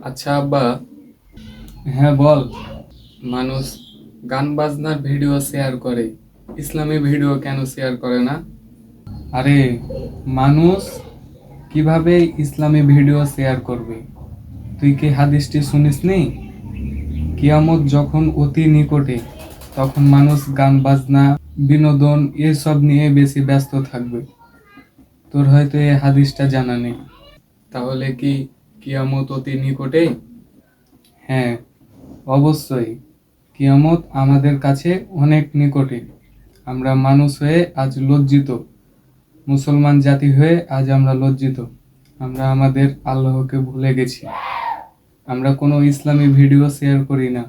আচ্ছা আব্বা। হ্যাঁ বল। মানুষ গান বাজনার ভিডিও শেয়ার করে। ইসলামী ভিডিও কেন শেয়ার করে না? আরে মানুষ কীভাবে ইসলামী ভিডিও শেয়ার করবে? তুই কি হাদিসটি শুনিস নি কিয়ামত যখন অতি নিকটে তখন মানুষ গান বাজনা বিনোদন এসব নিয়ে বেশি ব্যস্ত থাকবে। তোর হয়তো এই হাদিসটা জানা নেই। তাহলে কি কিয়ামত অতি নিকটে হ্যাঁ অবশ্যই। কিয়ামত আমাদের কাছে অনেক নিকটে। আমরা মানুষ হয়ে আজ লজ্জিত। মুসলমান জাতি হয়ে আজ আমরা লজ্জিত। আমরা আমাদের আল্লাহকে ভুলে গেছি। আমরা কোনো ইসলামী ভিডিও শেয়ার করি না।